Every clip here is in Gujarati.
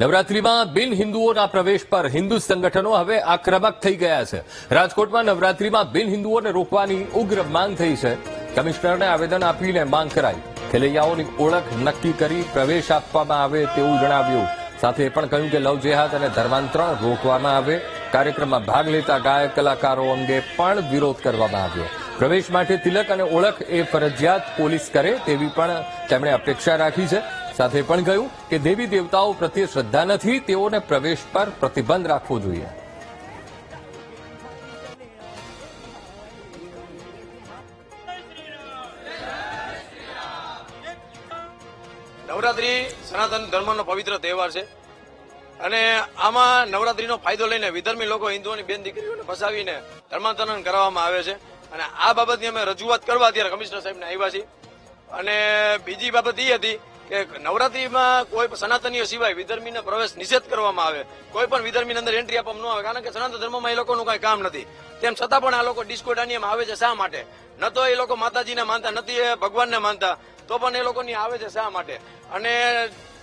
નવરાત્રીમાં બિન હિન્દુઓના પ્રવેશ પર હિન્દુ સંગઠનો હવે આક્રમક થઈ ગયા છે. રાજકોટમાં નવરાત્રીમાં બિન હિન્દુઓને રોકવાની ઉગ્ર માંગ થઈ છે. કમિશનરને આવેદન આપીને માંગ કરાઈ. ખેલૈયાઓની ઓળખ નક્કી કરી પ્રવેશ આપવામાં આવે તેવું જણાવ્યું. સાથે એ પણ કહ્યું કે લવ જેહાદ અને ધર્માંતરણ રોકવામાં આવે. કાર્યક્રમમાં ભાગ લેતા ગાયક કલાકારો અંગે પણ વિરોધ કરવામાં આવ્યો. પ્રવેશ માટે તિલક અને ઓળખ એ ફરજિયાત પોલીસ કરે તેવી પણ તેમણે અપેક્ષા રાખી છે. સાથે પણ કહ્યું કે દેવી દેવતાઓ પ્રત્યે શ્રદ્ધા નથી, તેઓને પ્રવેશ પર પ્રતિબંધ રાખવો જોઈએ. નવરાત્રી સનાતન ધર્મનો પવિત્ર તહેવાર છે. અને આમાં નવરાત્રીનો ફાયદો લઈને વિધર્મી લોકો, હિન્દુઓની બેન દીકરીઓને ફસાવીને ધર્માંતરણ કરવામાં આવે છે. અને આ બાબતની અમે રજૂઆત કરવા અત્યારે કમિશનર સાહેબને આવ્યા છીએ. અને બીજી બાબત એ હતી કે નવરાત્રીમાં કોઈ પણ સનાતનીય સિવાય વિધર્મીને પ્રવેશ નિષેધ કરવામાં આવે, કોઈ પણ વિધર્મીની અંદર એન્ટ્રી આપવામાં ન આવે, કારણ કે સનાતન ધર્મમાં એ લોકોનું કઈ કામ નથી. તેમ છતાં પણ આ લોકો ડિસ્કો દાંડિયામાં આવે છે શા માટે? ન તો એ લોકો માતાજીને માનતા નથી ભગવાનને માનતા, તો પણ એ લોકોની આવે છે શા માટે? અને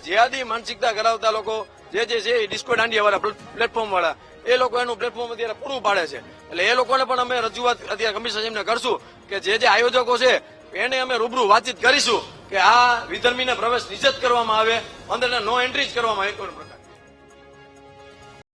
જેહાદી માનસિકતા ધરાવતા લોકો, જે જે છે એ ડિસ્કો દાંડિયા વાળા પ્લેટફોર્મ વાળા એ લોકો એનું પ્લેટફોર્મ અત્યારે પૂરું પાડે છે. એટલે એ લોકોને પણ અમે રજૂઆત અત્યારે કમિશનર સાહેબને કરશું કે જે જે આયોજકો છે, એને અમે રૂબરૂ વાતચીત કરીશું. કે આ વિધર્મીને પ્રવેશ નિષેધ કરવામાં આવે અંદર નો એન્ટ્રી જ કરવામાં આવે કોઈ પ્રકાર.